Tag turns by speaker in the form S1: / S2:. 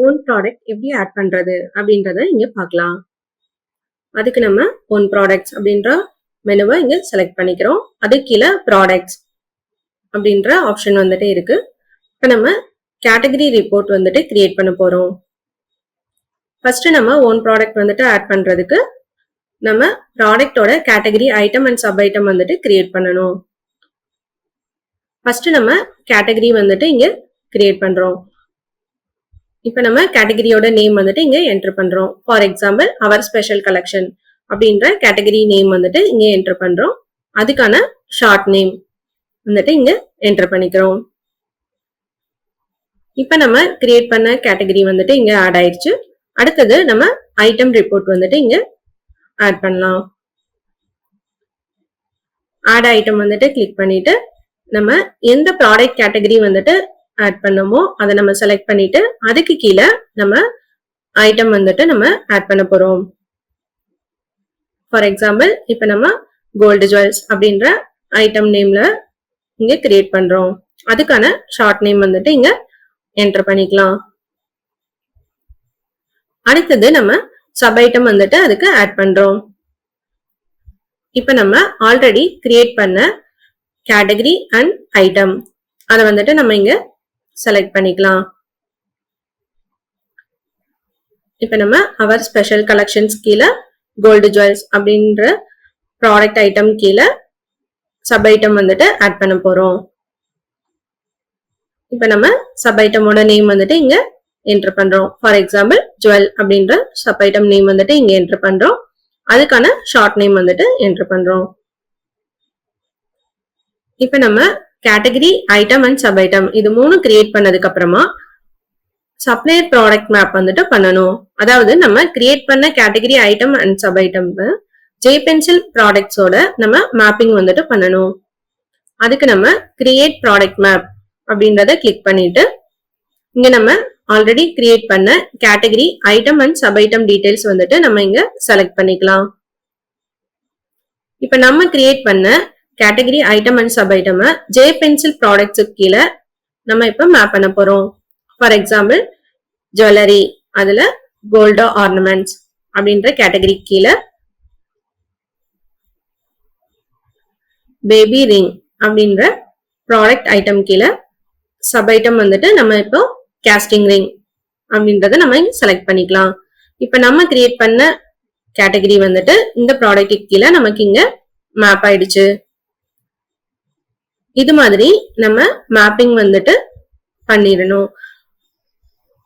S1: Own product எப்படி add பண்றது அப்படின்றத இங்க பார்க்கலாம். அதுக்கு நம்ம ஓன் ப்ராடக்ட்ஸ் அப்படின்ற மெனுவை இங்க செலக்ட் பண்ணிக்கிறோம். அது கீழே ப்ராடக்ட்ஸ் அப்படின்ற ஆப்ஷன் வந்துட்டு இருக்கு. இப்போ நம்ம கேட்டகரி ரிப்போர்ட் வந்துட்டு கிரியேட் பண்ண போறோம். ஃபர்ஸ்ட் நம்ம ஓன் ப்ராடக்ட் வந்துட்டு ஆட் பண்றதுக்கு நம்ம ப்ராடக்டோட category item and sub item வந்துட்டு கிரியேட் பண்ணணும். ஃபர்ஸ்ட் நம்ம கேட்டகரி வந்துட்டு இங்க கிரியேட் பண்றோம். இப்போ நம்ம கேட்டகரியோட நேம் வந்துட்டு இங்க என்டர் பண்றோம். For example our special collection அப்படின்ற கேட்டகரி நேம் வந்துட்டு இங்க என்டர் பண்றோம். அதுக்கான ஷார்ட் நேம் வந்துட்டு இங்க என்டர் பண்ணிக்கிறோம். இப்போ நம்ம கிரியேட் பண்ண கேட்டகரி வந்துட்டு இங்க ஆட் ஆயிடுச்சு. அடுத்தது நம்ம ஐட்டம் ரிப்போர்ட் வந்துட்டு இங்க ஆட் பண்ணலாம். ஆட் ஐட்டம் வந்துட்டு கிளிக் பண்ணிட்டு நம்ம எந்த ப்ராடக்ட் கேட்டகரி வந்துட்டு ஆட் பண்ணமோ அதை நம்ம செலக்ட் பண்ணிட்டு அதுக்கு கீழே நம்ம ஐட்டம் வந்துட்டு நம்ம ஆட் பண்ண போறோம். ஃபார் எக்ஸாம்பிள் இப்போ நம்ம கோல்டு ஜுவல்ஸ் அப்படின்ற ஐட்டம் நேம்ல இங்க கிரியேட் பண்றோம். அதுக்கான ஷார்ட் நேம் வந்துட்டு இங்க என்டர் பண்ணிக்கலாம். அடுத்தது நம்ம சப் ஐட்டம் வந்துட்டு அதுக்கு ஆட் பண்றோம். இப்போ நம்ம ஆல்ரெடி கிரியேட் பண்ண கேட்டகரி அண்ட் ஐட்டம் அதை வந்துட்டு நம்ம இங்க செலக்ட் பண்ணிக்கலாம். இப்போ நம்ம அவர் ஸ்பெஷல் கலெக்ஷன்ஸ் கீழே கோல்டு ஜுவல்ஸ் அப்படின்ற ப்ராடக்ட் ஐட்டம் கீழே சப் ஐட்டம் வந்துட்டு ஆட் பண்ண போறோம். இப்போ நம்ம சப் ஐட்டமோட நேம் வந்துட்டு இங்க என்டர் பண்றோம். ஃபார் எக்ஸாம்பிள் ஜுவல் அப்படின்ற சப் ஐட்டம் நேம் வந்துட்டு இங்க என்டர் பண்றோம். அதுக்கான ஷார்ட் நேம் வந்துட்டு என்டர் பண்றோம். இப்போ நம்ம category item and sub item இது மூணு கிரியேட் பண்ணதுக்கு அப்புறமா சப்ளையர் ப்ராடக்ட் மேப் வந்துட்டு பண்ணணும். அதாவது நம்ம கிரியேட் பண்ண category item and sub item J pencil ப்ராடக்ட்ஸோட நம்ம மேப்பிங் வந்துட்டு பண்ணணும். அதுக்கு நம்ம கிரியேட் ப்ராடக்ட் மேப் அப்படின்றத கிளிக் பண்ணிட்டு இங்க நம்ம ஆல்ரெடி கிரியேட் பண்ண category item and sub item details வந்துட்டு நம்ம இங்க செலக்ட் பண்ணிக்கலாம். இப்ப நம்ம கிரியேட் பண்ண category item and sub item J pencil ப்ராடக்ட்ஸுக்கு கீழே நம்ம இப்ப மேப் பண்ண போறோம். ஃபார் எக்ஸாம்பிள் ஜுவல்லரி அதுல கோல்டோ ஆர்னமெண்ட்ஸ் அப்படின்ற கேட்டகரி கீழே பேபி ரிங் அப்படின்ற ப்ராடக்ட் ஐட்டம் கீழே சப் ஐட்டம் வந்துட்டு நம்ம இப்போ கேஸ்டிங் ரிங் அப்படின்றத நம்ம செலக்ட் பண்ணிக்கலாம். இப்போ நம்ம கிரியேட் பண்ண கேட்டகரி வந்துட்டு இந்த ப்ராடக்ட் கீழே நமக்கு இங்க மேப் ஆயிடுச்சு. இது மாதிரி நம்ம மேப்பிங் வந்துட்டு பண்ணிடணும்.